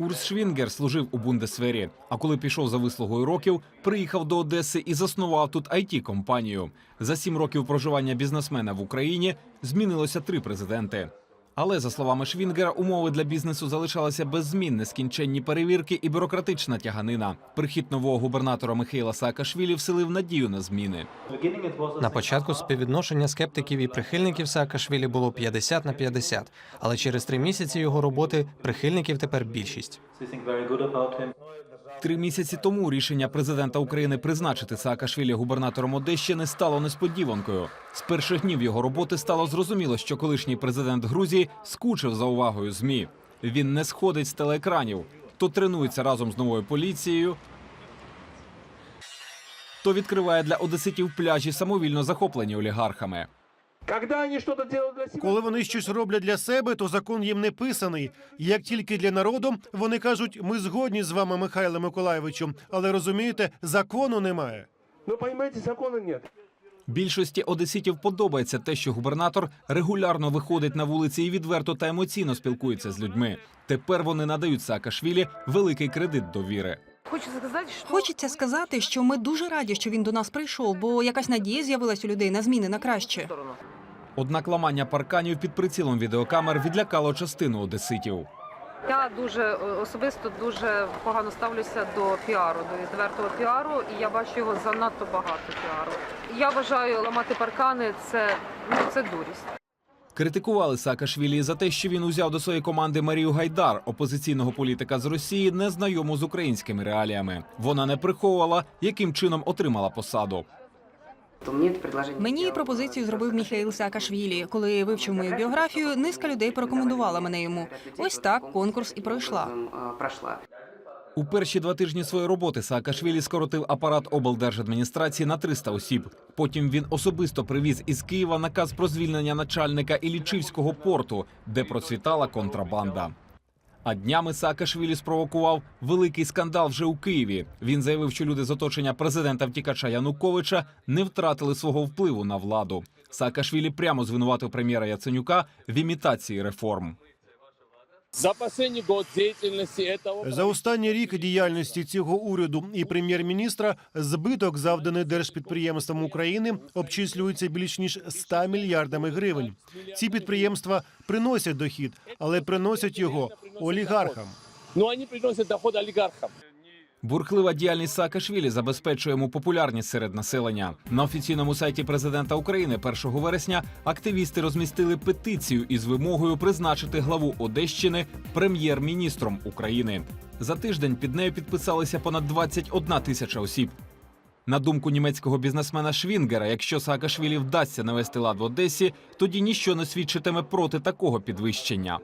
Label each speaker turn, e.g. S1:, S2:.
S1: Урс Швінгер служив у Бундесвері, а коли пішов за вислугою років, приїхав до Одеси і заснував тут it компанію За сім років проживання бізнесмена в Україні змінилося три президенти. Але за словами Швінгера, умови для бізнесу залишалися без змін, нескінченні перевірки і бюрократична тяганина. Прихід нового губернатора Михайла Саакашвілі вселив надію на зміни.
S2: На початку співвідношення скептиків і прихильників Саакашвілі було 50 на 50, але через три місяці його роботи прихильників тепер більшість.
S1: Три місяці тому рішення президента України призначити Саакашвілі губернатором Одещини стало несподіванкою. З перших днів його роботи стало зрозуміло, що колишній президент Грузії скучив за увагою змі. Він не сходить з телеекранів, то тренується разом з новою поліцією, то відкриває для одеситів пляжі самовільно захоплені олігархами.
S3: Когда они что-то делают для себя,
S4: Коли вони щось роблять для себе, то закон їм не писаний. Як тільки для народу, вони кажуть, ми згодні з вами, Михайле Миколаєвичу, але розумієте, закону немає.
S3: ну понимаете, закона нет.
S1: Більшості одеситів подобається те, що губернатор регулярно виходить на вулиці і відверто та емоційно спілкується з людьми. Тепер вони надають Саакашвілі великий кредит довіри.
S5: Хочеться сказати, що
S6: ми дуже раді, що він до нас прийшов, бо якась надія з'явилась у людей на зміни на краще.
S1: Однак ламання парканів під прицілом відеокамер відлякало частину одеситів.
S5: Я дуже е, особисто дуже погано ставлюся до піару, до відвертого піару, і я бачу його занадто багато піару. Я вважаю, ламати паркани це ну це дурість.
S1: Критикували Саакашвілі за те, що він узяв до своєї команди Марію Гайдар, опозиційного політика з Росії, незнайому з українськими реаліями. Вона не приховувала, яким чином отримала посаду.
S6: Мені
S7: сделал,
S6: пропозицію зробив Міхаїл Саакашвілі. Коли вивчив мою біографію, низка людей порекомендувала мене йому. Ось так конкурс і пройшла.
S1: У перші два тижні своєї роботи Саакашвілі скоротив апарат облдержадміністрації на 300 осіб. Потім він особисто привіз із Києва наказ про звільнення начальника Ілічівського порту, де процвітала контрабанда. А днями Саакашвілі спровокував великий скандал вже у Києві. Він заявив, що люди з оточення президента втікача Януковича не втратили свого впливу на владу. Саакашвілі прямо звинуватив прем'єра Яценюка в імітації реформ.
S8: За последний год деятельности этого
S4: За останній рік діяльності цього уряду і прем'єр-міністра збиток, завданий держпідприємствам України, обчислюється більш ніж 100 мільярдами гривень. Ці підприємства приносять дохід, але приносять його олігархам.
S8: Но они приносят доход олигархам.
S1: Бурхлива діяльність Саакашвілі забезпечує йому популярність серед населення. На офіційному сайті президента України 1 вересня активісти розмістили петицію із вимогою призначити главу Одещини прем'єр-міністром України. За тиждень під нею підписалися понад 21 тисяча осіб. На думку німецького бізнесмена Швінгера, якщо Саакашвілі вдасться навести лад в Одесі, тоді ніщо не свідчитиме проти такого підвищення.